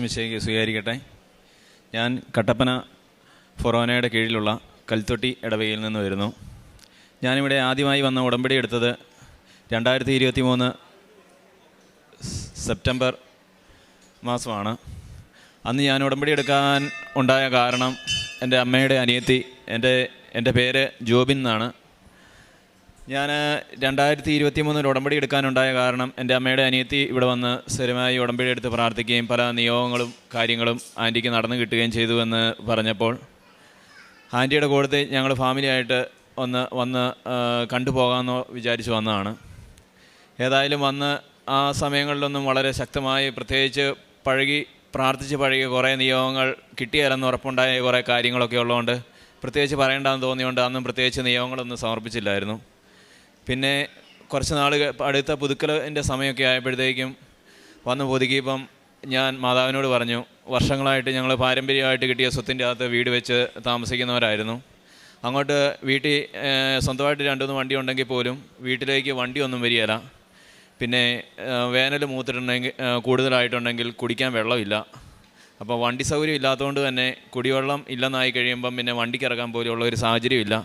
മിശയ്ക്ക് സ്വീകരിക്കട്ടെ. ഞാൻ കട്ടപ്പന ഫൊറോനയുടെ കീഴിലുള്ള കൽത്തൊട്ടി ഇടവകയിൽ നിന്ന് വരുന്നു. ഞാനിവിടെ ആദ്യമായി വന്ന ഉടമ്പടി എടുത്തത് രണ്ടായിരത്തി ഇരുപത്തി മൂന്ന് സെപ്റ്റംബർ മാസമാണ്. അന്ന് ഞാൻ ഉടമ്പടി എടുക്കാൻ ഉണ്ടായ കാരണം എന്റെ അമ്മയുടെ അനിയത്തി എന്റെ എന്റെ പേര് ജോബിൻ എന്നാണ്. ഞാൻ രണ്ടായിരത്തി ഇരുപത്തി മൂന്നിൽ ഉടമ്പടി എടുക്കാനുണ്ടായ കാരണം എന്റെ അമ്മയുടെ അനിയത്തി ഇവിടെ വന്ന് സ്ഥിരമായി ഉടമ്പടി എടുത്ത് പ്രാർത്ഥിക്കുകയും പല നിയോഗങ്ങളും കാര്യങ്ങളും ആന്റിക്ക് നടന്നു കിട്ടുകയും ചെയ്തു എന്ന് പറഞ്ഞപ്പോൾ ആന്റിയുടെ കൂടത്തിൽ ഞങ്ങൾ ഫാമിലിയായിട്ട് ഒന്ന് വന്ന് കണ്ടുപോകാമെന്ന് വിചാരിച്ച് വന്നതാണ്. ഏതായാലും വന്ന് ആ സമയങ്ങളിലൊന്നും വളരെ ശക്തമായി പ്രത്യേകിച്ച് പഴകി പ്രാർത്ഥിച്ച് പഴകി കുറേ നിയോഗങ്ങൾ കിട്ടിയാലെന്ന് ഉറപ്പുണ്ടായ കുറേ കാര്യങ്ങളൊക്കെ ഉള്ളതുകൊണ്ട് പ്രത്യേകിച്ച് പറയേണ്ടതെന്ന് തോന്നിയുകൊണ്ട് അന്നും പ്രത്യേകിച്ച് നിയോഗങ്ങളൊന്നും സമർപ്പിച്ചില്ലായിരുന്നു. പിന്നെ കുറച്ച് നാൾ അടുത്ത പുതുക്കലിന്റെ സമയമൊക്കെ ആയപ്പോഴത്തേക്കും വന്ന് പുതുക്കിയപ്പം ഞാൻ മാതാവിനോട് പറഞ്ഞു വർഷങ്ങളായിട്ട് ഞങ്ങൾ പാരമ്പര്യമായിട്ട് കിട്ടിയ സ്വത്തിന്റെ അകത്ത് വീട് വെച്ച് താമസിക്കുന്നവരായിരുന്നു. അങ്ങോട്ട് വീട്ടിൽ സ്വന്തമായിട്ട് രണ്ടുമൂന്ന് വണ്ടി ഉണ്ടെങ്കിൽ പോലും വീട്ടിലേക്ക് വണ്ടി ഒന്നും വരികയില്ല പിന്നെ വേനൽ മൂത്തിട്ടുണ്ടെങ്കിൽ കൂടുതലായിട്ടുണ്ടെങ്കിൽ കുടിക്കാൻ വെള്ളമില്ല. അപ്പോൾ വണ്ടി സൗകര്യം ഇല്ലാത്തതുകൊണ്ട് തന്നെ കുടിവെള്ളം ഇല്ലെന്നായി കഴിയുമ്പം പിന്നെ വണ്ടിക്ക് ഇറക്കാൻ പോലുള്ള ഒരു സാഹചര്യമില്ല.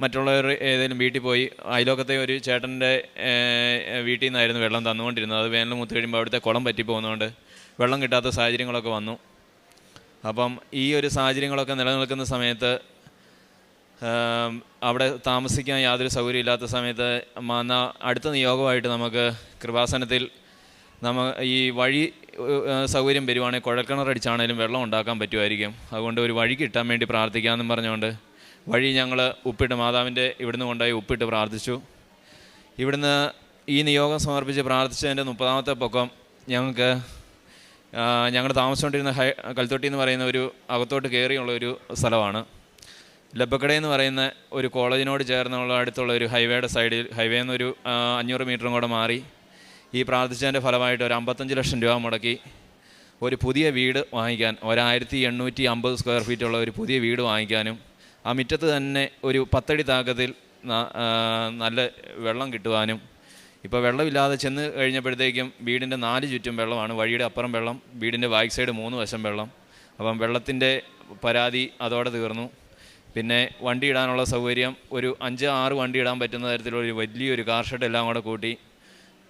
മറ്റുള്ളവർ ഏതെങ്കിലും വീട്ടിൽ പോയി അയലോക്കത്തെ ഒരു ചേട്ടന്റെ വീട്ടിൽ നിന്നായിരുന്നു വെള്ളം തന്നുകൊണ്ടിരുന്നത്. അത് വേനൽ മൂത്ത് കഴിയുമ്പോൾ അവിടുത്തെ കുളം പറ്റി പോകുന്നതുകൊണ്ട് വെള്ളം കിട്ടാത്ത സാഹചര്യങ്ങളൊക്കെ വന്നു. അപ്പം ഈ ഒരു സാഹചര്യങ്ങളൊക്കെ നിലനിൽക്കുന്ന സമയത്ത് അവിടെ താമസിക്കാൻ യാതൊരു സൗകര്യം ഇല്ലാത്ത സമയത്ത് മാന്ന അടുത്ത നിയോഗമായിട്ട് നമുക്ക് കൃപാസനത്തിൽ നമ്മ ഈ വഴി സൗകര്യം വരുവാണെങ്കിൽ കുഴൽക്കിണറടിച്ചാണേലും വെള്ളം ഉണ്ടാക്കാൻ പറ്റുമായിരിക്കും. അതുകൊണ്ട് ഒരു വഴി കിട്ടാൻ വേണ്ടി പ്രാർത്ഥിക്കാമെന്നും പറഞ്ഞുകൊണ്ട് വഴി ഞങ്ങൾ ഉപ്പിട്ട് മാതാവിന്റെ ഇവിടുന്ന് കൊണ്ടുപോയി ഉപ്പിട്ട് പ്രാർത്ഥിച്ചു. ഇവിടുന്ന് ഈ നിയോഗം സമർപ്പിച്ച് പ്രാർത്ഥിച്ചതിന്റെ മുപ്പതാമത്തെ പൊക്കം ഞങ്ങൾക്ക് ഞങ്ങൾ താമസിച്ചുകൊണ്ടിരുന്ന ഹൈ കൽത്തൊട്ടി എന്ന് പറയുന്ന ഒരു അകത്തോട്ട് കയറിയുള്ള ഒരു സ്ഥലമാണ്. ലബക്കട എന്ന് പറയുന്ന ഒരു കോളേജിനോട് ചേർന്നുള്ള അടുത്തുള്ള ഒരു ഹൈവേയുടെ സൈഡിൽ ഹൈവേ എന്നൊരു അഞ്ഞൂറ് മീറ്ററും കൂടെ മാറി ഈ പ്രാർത്ഥിച്ചതിന്റെ ഫലമായിട്ട് ഒരു അമ്പത്തഞ്ച് ലക്ഷം രൂപ മുടക്കി ഒരു പുതിയ വീട് വാങ്ങിക്കാൻ ഒരായിരത്തി എണ്ണൂറ്റി അമ്പത് സ്ക്വയർ ഫീറ്റുള്ള ഒരു പുതിയ വീട് വാങ്ങിക്കാനും ആ മുറ്റത്ത് തന്നെ ഒരു പത്തടി താക്കത്തിൽ നല്ല വെള്ളം കിട്ടുവാനും ഇപ്പോൾ വെള്ളമില്ലാതെ ചെന്ന് കഴിഞ്ഞപ്പോഴത്തേക്കും വീടിന്റെ നാല് ചുറ്റും വെള്ളമാണ്. വഴിയുടെ അപ്പുറം വെള്ളം വീടിന്റെ ബാക്ക് സൈഡ് മൂന്ന് വശം വെള്ളം. അപ്പം വെള്ളത്തിന്റെ പരാതി അതോടെ തീർന്നു. പിന്നെ വണ്ടി ഇടാനുള്ള സൗകര്യം ഒരു അഞ്ച് ആറ് വണ്ടി ഇടാൻ പറ്റുന്ന തരത്തിലുള്ള ഒരു വലിയൊരു കാർ ഷെഡ് എല്ലാം കൂടെ കൂട്ടി.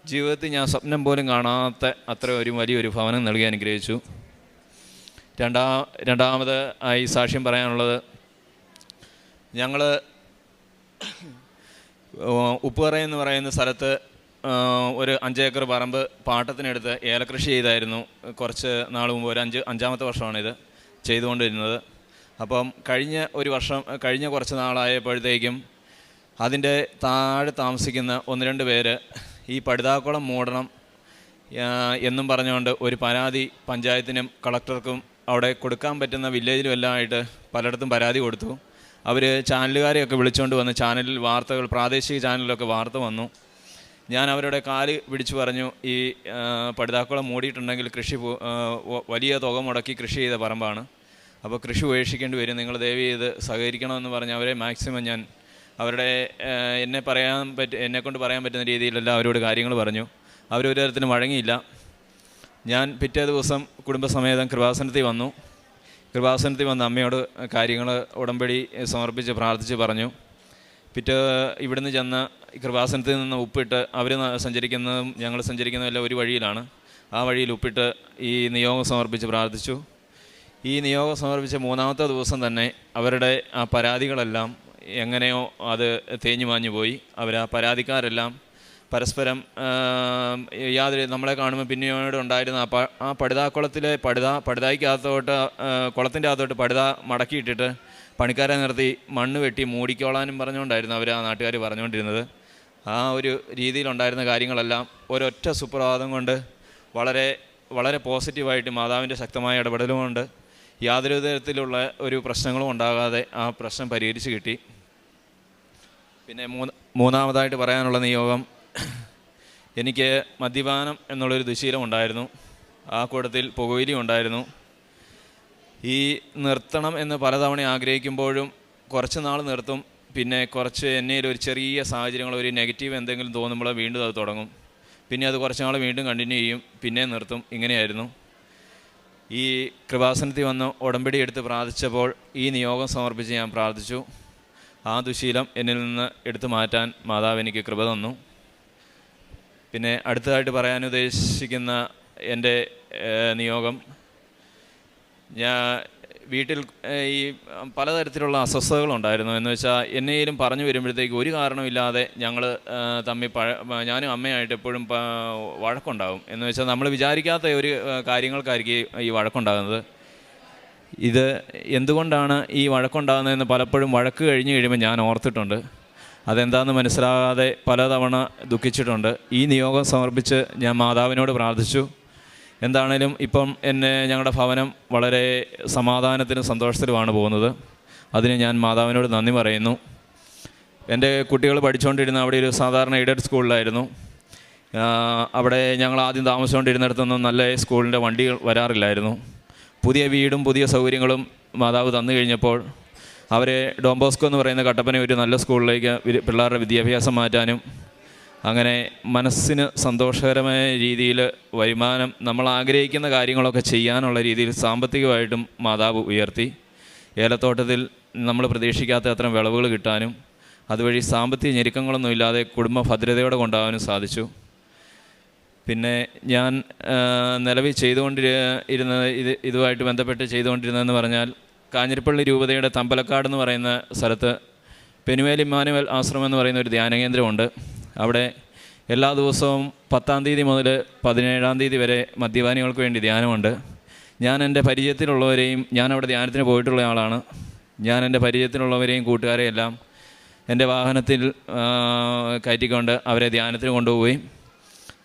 ജീവിതത്തിൽ ഞാൻ സ്വപ്നം പോലും കാണാത്ത അത്ര ഒരു വലിയൊരു ഭവനം നൽകി അനുഗ്രഹിച്ചു. രണ്ടാ രണ്ടാമത് ആയി സാക്ഷ്യം പറയാനുള്ളത് ഞങ്ങൾ ഉപ്പുകറ എന്ന് പറയുന്ന സ്ഥലത്ത് ഒരു അഞ്ചേക്കർ പറമ്പ് പാട്ടത്തിനെടുത്ത് ഏലകൃഷി ചെയ്തായിരുന്നു. കുറച്ച് നാൾ മുമ്പ് ഒരു അഞ്ച് അഞ്ചാമത്തെ വർഷമാണിത് ചെയ്തുകൊണ്ടിരുന്നത്. അപ്പം കഴിഞ്ഞ ഒരു വർഷം കഴിഞ്ഞ കുറച്ച് നാളായപ്പോഴത്തേക്കും അതിന്റെ താഴെ താമസിക്കുന്ന ഒന്ന് രണ്ട് പേര് ഈ പടുതാക്കുളം മൂടണം എന്നും പറഞ്ഞുകൊണ്ട് ഒരു പരാതി പഞ്ചായത്തിനും കളക്ടർക്കും അവിടെ കൊടുക്കാൻ പറ്റുന്ന വില്ലേജിലും എല്ലാം ആയിട്ട് പലയിടത്തും പരാതി കൊടുത്തു. അവർ ചാനലുകാരെയൊക്കെ വിളിച്ചുകൊണ്ട് വന്ന് ചാനലിൽ വാർത്തകൾ പ്രാദേശിക ചാനലിലൊക്കെ വാർത്ത വന്നു. ഞാൻ അവരുടെ കാൽ പിടിച്ചു പറഞ്ഞു ഈ പടുതാക്കുളം മൂടിയിട്ടുണ്ടെങ്കിൽ കൃഷി വലിയ തുക മുടക്കി കൃഷി ചെയ്ത പറമ്പാണ്. അപ്പോൾ കൃഷി ഉപേക്ഷിക്കേണ്ടി വരും നിങ്ങൾ ദയവ് ചെയ്ത് സഹകരിക്കണമെന്ന് പറഞ്ഞ് അവരെ മാക്സിമം ഞാൻ അവരുടെ എന്നെ പറയാൻ പറ്റ എന്നെക്കൊണ്ട് പറയാൻ പറ്റുന്ന രീതിയിലെല്ലാം അവരോട് കാര്യങ്ങൾ പറഞ്ഞു. അവരൊരു തരത്തിലും വഴങ്ങിയില്ല. ഞാൻ പിറ്റേ ദിവസം കുടുംബസമേതം കൃപാസനത്തിൽ വന്നു. കൃപാസനത്തിൽ വന്ന അമ്മയോട് കാര്യങ്ങൾ ഉടമ്പടി സമർപ്പിച്ച് പ്രാർത്ഥിച്ച് പറഞ്ഞു. പിറ്റേ ഇവിടുന്ന് ചെന്ന് കൃപാസനത്തിൽ നിന്ന് ഉപ്പിട്ട് അവർ സഞ്ചരിക്കുന്നതും ഞങ്ങൾ സഞ്ചരിക്കുന്നതും എല്ലാം ഒരു വഴിയിലാണ്. ആ വഴിയിൽ ഉപ്പിട്ട് ഈ നിയോഗം സമർപ്പിച്ച് പ്രാർത്ഥിച്ചു. ഈ നിയോഗം സമർപ്പിച്ച മൂന്നാമത്തെ ദിവസം തന്നെ അവരുടെ ആ പരാതികളെല്ലാം എങ്ങനെയോ അത് തേഞ്ഞു മാഞ്ഞു പോയി അവർ ആ പരാതിക്കാരെല്ലാം പരസ്പരം യാതൊരു നമ്മളെ കാണുമ്പോൾ പിന്നീട് ഉണ്ടായിരുന്ന ആ ആ പടുതാക്കുളത്തിലെ പടുത പടുതായ്ക്കകത്തോട്ട് കുളത്തിന്റെ അകത്തോട്ട് പടുത മടക്കിയിട്ടിട്ട് പണിക്കാരെ നിർത്തി മണ്ണ് വെട്ടി മൂടിക്കോളാനും പറഞ്ഞുകൊണ്ടായിരുന്നു അവർ ആ നാട്ടുകാർ പറഞ്ഞുകൊണ്ടിരുന്നത്. ആ ഒരു രീതിയിലുണ്ടായിരുന്ന കാര്യങ്ങളെല്ലാം ഒരൊറ്റ സുപ്രഭാതം കൊണ്ട് വളരെ വളരെ പോസിറ്റീവായിട്ട് മാതാവിന്റെ ശക്തമായ ഇടപെടലും കൊണ്ട് യാതൊരു തരത്തിലുള്ള ഒരു പ്രശ്നങ്ങളും ഉണ്ടാകാതെ ആ പ്രശ്നം പരിഹരിച്ച് കിട്ടി. പിന്നെ മൂന്ന് മൂന്നാമതായിട്ട് പറയാനുള്ള നിയോഗം എനിക്ക് മദ്യപാനം എന്നുള്ളൊരു ദുശീലം ഉണ്ടായിരുന്നു ആ കൂട്ടത്തിൽ പുകവലി ഉണ്ടായിരുന്നു. ഈ നിർത്തണം എന്ന് പലതവണ ആഗ്രഹിക്കുമ്പോഴും കുറച്ച് നാൾ നിർത്തും. പിന്നെ കുറച്ച് എന്നേലും ഒരു ചെറിയ സാഹചര്യങ്ങൾ ഒരു നെഗറ്റീവ് എന്തെങ്കിലും തോന്നുമ്പോൾ വീണ്ടും അത് തുടങ്ങും. പിന്നെ അത് കുറച്ച് നാൾ വീണ്ടും കണ്ടിന്യൂ ചെയ്യും. പിന്നെ നിർത്തും. ഇങ്ങനെയായിരുന്നു. ഈ കൃപാസനത്തിൽ വന്ന് ഉടമ്പടി എടുത്ത് പ്രാർത്ഥിച്ചപ്പോൾ ഈ നിയോഗം സമർപ്പിച്ച് ഞാൻ പ്രാർത്ഥിച്ചു. ആ ദുശീലം എന്നിൽ നിന്ന് എടുത്തു മാറ്റാൻ മാതാവ് എനിക്ക് കൃപ തന്നു. പിന്നെ അടുത്തതായിട്ട് പറയാൻ ഉദ്ദേശിക്കുന്ന എന്റെ നിയോഗം. ഞാൻ വീട്ടിൽ ഈ പലതരത്തിലുള്ള അസ്വസ്ഥതകളുണ്ടായിരുന്നു. എന്ന് വെച്ചാൽ എന്നേലും പറഞ്ഞു വരുമ്പോഴത്തേക്ക് ഒരു കാരണമില്ലാതെ ഞങ്ങൾ തമ്മിൽ പഴ ഞാനും അമ്മയായിട്ട് എപ്പോഴും വഴക്കുണ്ടാകും എന്ന് വെച്ചാൽ നമ്മൾ വിചാരിക്കാത്ത ഒരു കാര്യങ്ങൾക്കായിരിക്കും ഈ വഴക്കുണ്ടാകുന്നത്. ഇത് എന്തുകൊണ്ടാണ് ഈ വഴക്കുണ്ടാകുന്നതെന്ന് പലപ്പോഴും വഴക്ക് കഴിഞ്ഞ് കഴിയുമ്പോൾ ഞാൻ ഓർത്തിട്ടുണ്ട്. അതെന്താണെന്ന് മനസ്സിലാകാതെ പലതവണ ദുഃഖിച്ചിട്ടുണ്ട്. ഈ നിയോഗം സമർപ്പിച്ച് ഞാൻ മാതാവിനോട് പ്രാർത്ഥിച്ചു. എന്താണേലും ഇപ്പം എന്നെ ഞങ്ങളുടെ ഭവനം വളരെ സമാധാനത്തിനും സന്തോഷത്തിലുമാണ് പോകുന്നത്. അതിന് ഞാൻ മാതാവിനോട് നന്ദി പറയുന്നു. എന്റെ കുട്ടികൾ പഠിച്ചുകൊണ്ടിരുന്ന അവിടെ ഒരു സാധാരണ എയ്ഡഡ് സ്കൂളിലായിരുന്നു. അവിടെ ഞങ്ങൾ ആദ്യം താമസിച്ചുകൊണ്ടിരുന്നിടത്തൊന്നും നല്ല സ്കൂളിന്റെ വണ്ടികൾ വരാറില്ലായിരുന്നു. പുതിയ വീടും പുതിയ സൗകര്യങ്ങളും മാതാവ് തന്നു കഴിഞ്ഞപ്പോൾ അവരെ ഡോംബോസ്കോ എന്ന് പറയുന്ന കട്ടപ്പന ഒരു നല്ല സ്കൂളിലേക്ക് പിള്ളേരുടെ വിദ്യാഭ്യാസം മാറ്റാനും അങ്ങനെ മനസ്സിന് സന്തോഷകരമായ രീതിയിൽ വരുമാനം നമ്മൾ ആഗ്രഹിക്കുന്ന കാര്യങ്ങളൊക്കെ ചെയ്യാനുള്ള രീതിയിൽ സാമ്പത്തികമായിട്ടും മാതാവ് ഉയർത്തി. ഏലത്തോട്ടത്തിൽ നമ്മൾ പ്രതീക്ഷിക്കാത്ത അത്തരം വിളവുകൾ കിട്ടാനും അതുവഴി സാമ്പത്തിക ഞെരുക്കങ്ങളൊന്നും ഇല്ലാതെ കുടുംബ ഭദ്രതയോടെ കൊണ്ടുപോകാനും സാധിച്ചു. പിന്നെ ഞാൻ നിലവിൽ ചെയ്തുകൊണ്ടിരുന്ന ഇത് ഇതുമായിട്ട് ബന്ധപ്പെട്ട് ചെയ്തുകൊണ്ടിരുന്നതെന്ന് പറഞ്ഞാൽ കാഞ്ഞിരപ്പള്ളി രൂപതയുടെ തമ്പലക്കാട് എന്ന് പറയുന്ന സ്ഥലത്ത് പെനുവേൽ ഇമ്മാനുവൽ ആശ്രമം എന്ന് പറയുന്ന ഒരു ധ്യാന കേന്ദ്രമുണ്ട് അവിടെ എല്ലാ ദിവസവും പത്താം തീയതി മുതൽ പതിനേഴാം തീയതി വരെ മദ്യപാനികൾക്ക് വേണ്ടി ധ്യാനമുണ്ട്. ഞാൻ എന്റെ പരിചയത്തിലുള്ളവരെയും ഞാൻ അവിടെ ധ്യാനത്തിന് പോയിട്ടുള്ള ആളാണ്. ഞാൻ എന്റെ പരിചയത്തിലുള്ളവരെയും കൂട്ടുകാരെയെല്ലാം എന്റെ വാഹനത്തിൽ കയറ്റിക്കൊണ്ട് അവരെ ധ്യാനത്തിന് കൊണ്ടുപോയി.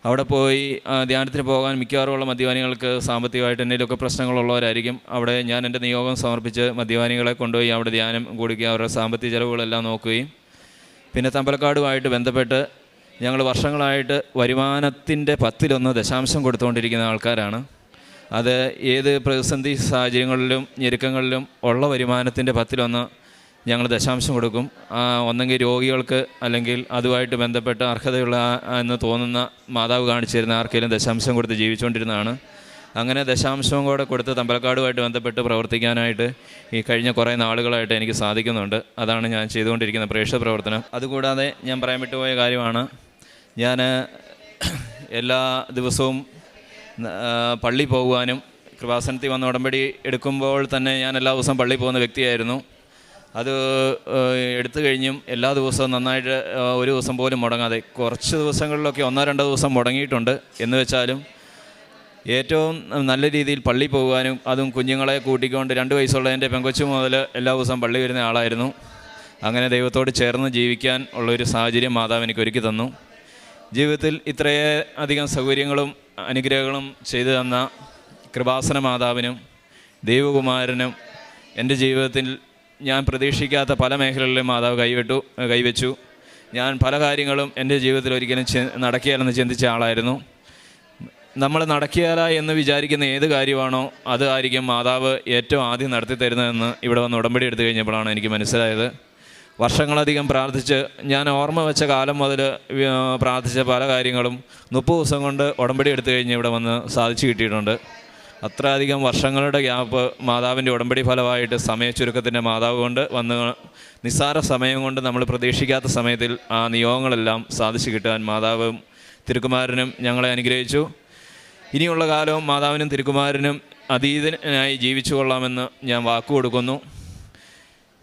അവിടെ പോയി ധ്യാനത്തിന് പോകാൻ മിക്കവാറുമുള്ള മദ്യപാനികൾക്ക് സാമ്പത്തികമായിട്ട് എന്തെങ്കിലുമൊക്കെ പ്രശ്നങ്ങളുള്ളവരായിരിക്കും. അവിടെ ഞാൻ എന്റെ നിയോഗം സമർപ്പിച്ച് മദ്യപാനികളെ കൊണ്ടുപോയി അവിടെ ധ്യാനം കൂടിക്കുകയും അവരുടെ സാമ്പത്തിക ചിലവുകളെല്ലാം നോക്കുകയും. പിന്നെ തമ്പലക്കാടുമായിട്ട് ബന്ധപ്പെട്ട് ഞങ്ങൾ വർഷങ്ങളായിട്ട് വരുമാനത്തിന്റെ പത്തിലൊന്ന് ദശാംശം കൊടുത്തുകൊണ്ടിരിക്കുന്ന ആൾക്കാരാണ്. അത് ഏത് പ്രതിസന്ധി സാഹചര്യങ്ങളിലും ഞെരുക്കങ്ങളിലും ഉള്ള വരുമാനത്തിന്റെ പത്തിലൊന്ന് ഞങ്ങൾ ദശാംശം കൊടുക്കും. ഒന്നെങ്കിൽ രോഗികൾക്ക് അല്ലെങ്കിൽ അതുമായിട്ട് ബന്ധപ്പെട്ട് അർഹതയുള്ള എന്ന് തോന്നുന്ന മാതാവ് കാണിച്ചിരുന്ന ആർക്കെങ്കിലും ദശാംശം കൊടുത്ത് ജീവിച്ചുകൊണ്ടിരുന്നതാണ്. അങ്ങനെ ദശാംശവും കൂടെ കൊടുത്ത് തമ്പലക്കാടുമായിട്ട് ബന്ധപ്പെട്ട് പ്രവർത്തിക്കാനായിട്ട് ഈ കഴിഞ്ഞ കുറേ നാളുകളായിട്ട് എനിക്ക് സാധിക്കുന്നുണ്ട്. അതാണ് ഞാൻ ചെയ്തുകൊണ്ടിരിക്കുന്ന പ്രേക്ഷക പ്രവർത്തനം. അതുകൂടാതെ ഞാൻ പറയാൻ വിട്ടുപോയ കാര്യമാണ് ഞാൻ എല്ലാ ദിവസവും പള്ളി പോകുവാനും കൃപാസനത്തിൽ വന്ന് ഉടമ്പടി എടുക്കുമ്പോൾ തന്നെ ഞാൻ എല്ലാ ദിവസവും പള്ളി പോകുന്ന വ്യക്തിയായിരുന്നു. അത് എടുത്തു കഴിഞ്ഞും എല്ലാ ദിവസവും നന്നായിട്ട് ഒരു ദിവസം പോലും മുടങ്ങാതെ കുറച്ച് ദിവസങ്ങളിലൊക്കെ ഒന്നോ രണ്ടോ ദിവസം മുടങ്ങിയിട്ടുണ്ട്. എന്ന് വെച്ചാലും ഏറ്റവും നല്ല രീതിയിൽ പള്ളി പോകുവാനും അതും കുഞ്ഞുങ്ങളെ കൂട്ടിക്കൊണ്ട് രണ്ട് വയസ്സുള്ള എന്റെ പെങ്കൊച്ചു മുതൽ എല്ലാ ദിവസവും പള്ളി വരുന്ന ആളായിരുന്നു. അങ്ങനെ ദൈവത്തോട് ചേർന്ന് ജീവിക്കാൻ ഉള്ളൊരു സാഹചര്യം മാതാവ് എനിക്ക് ഒരുക്കി തന്നു. ജീവിതത്തിൽ ഇത്രയേ അധികം സൗകര്യങ്ങളും അനുഗ്രഹങ്ങളും ചെയ്തു തന്ന കൃപാസന മാതാവിനും ദൈവകുമാരനും എന്റെ ജീവിതത്തിൽ ഞാൻ പ്രതീക്ഷിക്കാത്ത പല മേഖലകളിലും മാതാവ് കൈവിട്ടു കൈവച്ചു. ഞാൻ പല കാര്യങ്ങളും എന്റെ ജീവിതത്തിൽ ഒരിക്കലും നടക്കുകയില്ലെന്ന് ചിന്തിച്ച ആളായിരുന്നു. നമ്മൾ നടക്കിയാല എന്ന് വിചാരിക്കുന്ന ഏത് കാര്യമാണോ അത് ആയിരിക്കും മാതാവ് ഏറ്റവും ആദ്യം നടത്തി തരുന്നതെന്ന് ഇവിടെ വന്ന് ഉടമ്പടി എടുത്തു കഴിഞ്ഞപ്പോഴാണ് എനിക്ക് മനസ്സിലായത്. വർഷങ്ങളധികം പ്രാർത്ഥിച്ച് ഞാൻ ഓർമ്മ വെച്ച കാലം മുതൽ പ്രാർത്ഥിച്ച പല കാര്യങ്ങളും മുപ്പത് ദിവസം കൊണ്ട് ഉടമ്പടി എടുത്തു കഴിഞ്ഞ് ഇവിടെ വന്ന് സാധിച്ചു കിട്ടിയിട്ടുണ്ട്. അത്രയധികം വർഷങ്ങളുടെ ഗ്യാപ്പ് മാതാവിന്റെ ഉടമ്പടി ഫലമായിട്ട് സമയ ചുരുക്കത്തിന്റെ മാതാവ് കൊണ്ട് വന്ന് നിസ്സാര സമയം കൊണ്ട് നമ്മൾ പ്രതീക്ഷിക്കാത്ത സമയത്തിൽ ആ നിയോഗങ്ങളെല്ലാം സാധിച്ചു കിട്ടാൻ മാതാവും തിരുക്കുമാരനും ഞങ്ങളെ അനുഗ്രഹിച്ചു. ഇനിയുള്ള കാലവും മാതാവിനും തിരുക്കുമാരനും അതീതനായി ജീവിച്ചു കൊള്ളാമെന്ന് ഞാൻ വാക്കു കൊടുക്കുന്നു.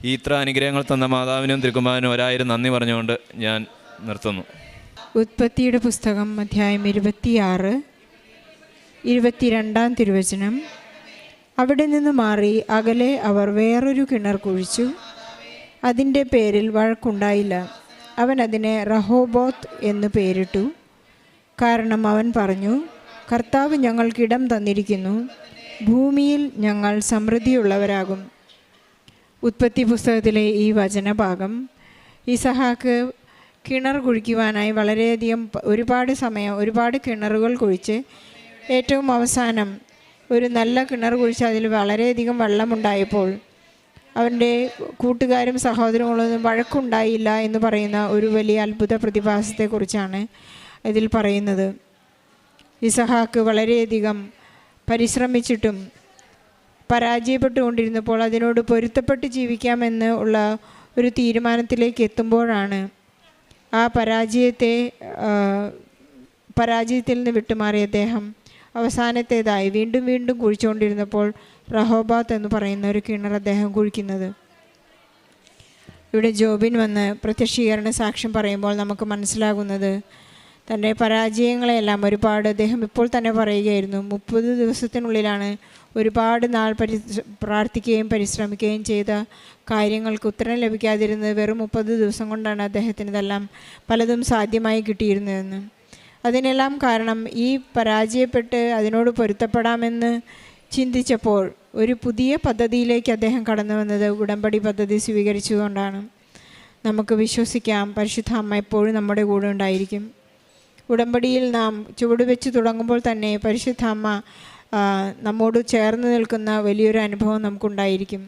ഈ ഇത്ര അനുഗ്രഹങ്ങൾ തന്ന മാതാവിനും തിരുക്കുമാരനും ഒരായിരം നന്ദി പറഞ്ഞുകൊണ്ട് ഞാൻ നിർത്തുന്നു. ഉത്പത്തിയുടെ പുസ്തകം അധ്യായം ഇരുപത്തിയാറ്. ഇരുപത്തിരണ്ടാം തിരുവചനം. അവിടെ നിന്ന് മാറി അകലെ അവർ വേറൊരു കിണർ കുഴിച്ചു. അതിന്റെ പേരിൽ വഴക്കുണ്ടായില്ല. അവൻ അതിനെ റഹോബോത്ത് എന്ന് പേരിട്ടു. കാരണം അവൻ പറഞ്ഞു കർത്താവ് ഞങ്ങൾക്കിടം തന്നിരിക്കുന്നു. ഭൂമിയിൽ ഞങ്ങൾ സമൃദ്ധിയുള്ളവരാകും. ഉത്പത്തി പുസ്തകത്തിലെ ഈ വചനഭാഗം. ഇസഹാക്ക് കിണർ കുഴിക്കുവാനായി വളരെയധികം ഒരുപാട് സമയം ഒരുപാട് കിണറുകൾ കുഴിച്ച് ഏറ്റവും അവസാനം ഒരു നല്ല കിണർ കുഴിച്ച് അതിൽ വളരെയധികം വെള്ളമുണ്ടായപ്പോൾ അവന്റെ കൂട്ടുകാരും സഹോദരങ്ങളൊന്നും വഴക്കുണ്ടായില്ല എന്ന് പറയുന്ന ഒരു വലിയ അത്ഭുത പ്രതിഭാസത്തെക്കുറിച്ചാണ് ഇതിൽ പറയുന്നത്. ഇസഹാക്ക് വളരെയധികം പരിശ്രമിച്ചിട്ടും പരാജയപ്പെട്ടുകൊണ്ടിരുന്നപ്പോൾ അതിനോട് പൊരുത്തപ്പെട്ട് ജീവിക്കാമെന്ന് ഉള്ള ഒരു തീരുമാനത്തിലേക്ക് എത്തുമ്പോഴാണ് ആ പരാജയത്തെ പരാജയത്തിൽ നിന്ന് വിട്ടുമാറിയ അദ്ദേഹം അവസാനത്തേതായി വീണ്ടും വീണ്ടും കുഴിച്ചുകൊണ്ടിരുന്നപ്പോൾ റഹോബാത്ത് എന്ന് പറയുന്ന ഒരു കിണർ അദ്ദേഹം കുഴിക്കുന്നത്. ഇവിടെ ജോബിൻ വന്ന് പ്രത്യക്ഷീകരണ സാക്ഷ്യം പറയുമ്പോൾ നമുക്ക് മനസ്സിലാകുന്നത് തന്റെ പരാജയങ്ങളെല്ലാം ഒരുപാട് അദ്ദേഹം ഇപ്പോൾ തന്നെ പറയുകയായിരുന്നു. മുപ്പത് ദിവസത്തിനുള്ളിലാണ് ഒരുപാട് നാൾ പരി പ്രാർത്ഥിക്കുകയും പരിശ്രമിക്കുകയും ചെയ്ത കാര്യങ്ങൾക്ക് ഉത്തരം ലഭിക്കാതിരുന്നത് വെറും മുപ്പത് ദിവസം കൊണ്ടാണ് അദ്ദേഹത്തിന് ഇതെല്ലാം പലതും സാധ്യമായി കിട്ടിയിരുന്നതെന്ന്. അതിനെല്ലാം കാരണം ഈ പരാജയപ്പെട്ട് അതിനോട് പൊരുത്തപ്പെടാമെന്ന് ചിന്തിച്ചപ്പോൾ ഒരു പുതിയ പദ്ധതിയിലേക്ക് അദ്ദേഹം കടന്നു വന്നത് ഉടമ്പടി പദ്ധതി സ്വീകരിച്ചുകൊണ്ടാണ്. നമുക്ക് വിശ്വസിക്കാം പരിശുദ്ധ അമ്മ എപ്പോഴും നമ്മുടെ കൂടെ ഉണ്ടായിരിക്കും. ഉടമ്പടിയിൽ നാം ചുവടുവെച്ച് തുടങ്ങുമ്പോൾ തന്നെ പരിശുദ്ധ അമ്മ നമ്മോട് ചേർന്ന് നിൽക്കുന്ന വലിയൊരു അനുഭവം നമുക്കുണ്ടായിരിക്കും.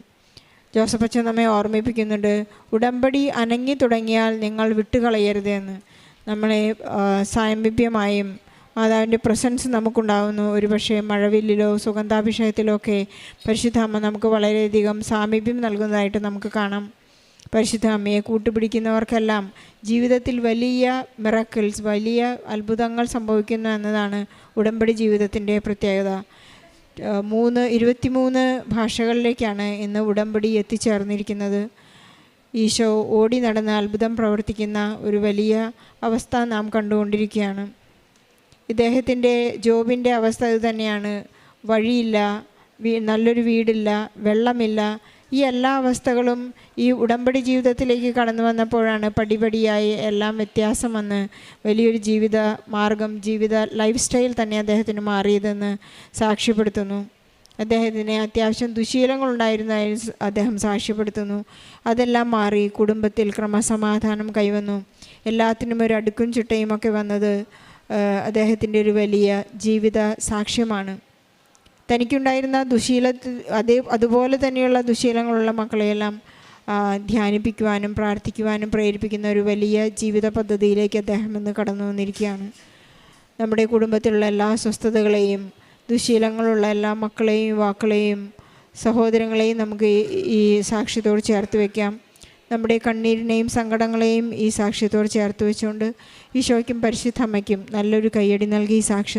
ജോസഫ് അച്ഛൻ നമ്മെ ഓർമ്മിപ്പിക്കുന്നുണ്ട് ഉടമ്പടി അനങ്ങി തുടങ്ങിയാൽ നിങ്ങൾ വിട്ടുകളയരുത് എന്ന്. നമ്മളെ സാമീപ്യമായും മാതാവിന്റെ പ്രസൻസ് നമുക്കുണ്ടാകുന്നു ഒരുപക്ഷെ മഴവില്ലിലോ സുഗന്ധാഭിഷേകത്തിലോ ഒക്കെ പരിശുദ്ധ അമ്മ നമുക്ക് വളരെയധികം സാമീപ്യം നൽകുന്നതായിട്ട് നമുക്ക് കാണാം. പരിശുദ്ധ അമ്മയെ കൂട്ടുപിടിക്കുന്നവർക്കെല്ലാം ജീവിതത്തിൽ വലിയ മിറക്കിൾസ് വലിയ അത്ഭുതങ്ങൾ സംഭവിക്കുന്നു എന്നതാണ് ഉടമ്പടി ജീവിതത്തിന്റെ പ്രത്യേകത. മൂന്ന് ഇരുപത്തിമൂന്ന് ഭാഷകളിലേക്കാണ് ഇന്ന് ഉടമ്പടി എത്തിച്ചേർന്നിരിക്കുന്നത്. ഈശോ ഓടി നടന്ന് അത്ഭുതം പ്രവർത്തിക്കുന്ന ഒരു വലിയ അവസ്ഥ നാം കണ്ടുകൊണ്ടിരിക്കുകയാണ്. ഇദ്ദേഹത്തിന്റെ ജോബിന്റെ അവസ്ഥ ഇത് തന്നെയാണ്. വഴിയില്ല നല്ലൊരു വീടില്ല വെള്ളമില്ല. ഈ എല്ലാ അവസ്ഥകളും ഈ ഉടമ്പടി ജീവിതത്തിലേക്ക് കടന്നു വന്നപ്പോഴാണ് പടിപടിയായി എല്ലാം വ്യത്യാസം വന്ന് വലിയൊരു ജീവിത മാർഗം ജീവിത ലൈഫ് സ്റ്റൈൽ തന്നെ അദ്ദേഹത്തിന് മാറിയതെന്ന് സാക്ഷ്യപ്പെടുത്തുന്നു. അദ്ദേഹത്തിന് അത്യാവശ്യം ദുശീലങ്ങളുണ്ടായിരുന്നതായി അദ്ദേഹം സാക്ഷ്യപ്പെടുത്തുന്നു. അതെല്ലാം മാറി കുടുംബത്തിൽ ക്രമസമാധാനം കൈവന്നു. എല്ലാത്തിനും ഒരു അടുക്കും ചിട്ടയും ഒക്കെ വന്നത് അദ്ദേഹത്തിന്റെ ഒരു വലിയ ജീവിത സാക്ഷ്യമാണ്. തനിക്കുണ്ടായിരുന്ന ദുശീല അതേ അതുപോലെ തന്നെയുള്ള ദുശീലങ്ങളുള്ള മക്കളെയെല്ലാം ധ്യാനിപ്പിക്കുവാനും പ്രാർത്ഥിക്കുവാനും പ്രേരിപ്പിക്കുന്ന ഒരു വലിയ ജീവിത പദ്ധതിയിലേക്ക് അദ്ദേഹം ഇന്ന് കടന്നു വന്നിരിക്കുകയാണ് നമ്മുടെ കുടുംബത്തിലുള്ള എല്ലാ സ്വസ്ഥതകളെയും ദുശീലങ്ങളുള്ള എല്ലാ മക്കളെയും യുവാക്കളെയും സഹോദരങ്ങളെയും നമുക്ക് ഈ- സാക്ഷ്യത്തോട് ചേർത്ത് വയ്ക്കാം നമ്മുടെ കണ്ണീരിനെയും സങ്കടങ്ങളെയും ഈ സാക്ഷ്യത്തോട് ചേർത്ത് വെച്ചുകൊണ്ട് ഈശോയ്ക്കും പരിശുദ്ധമ്മയ്ക്കും നല്ലൊരു കയ്യടി നൽകി ഈ സാക്ഷ്യം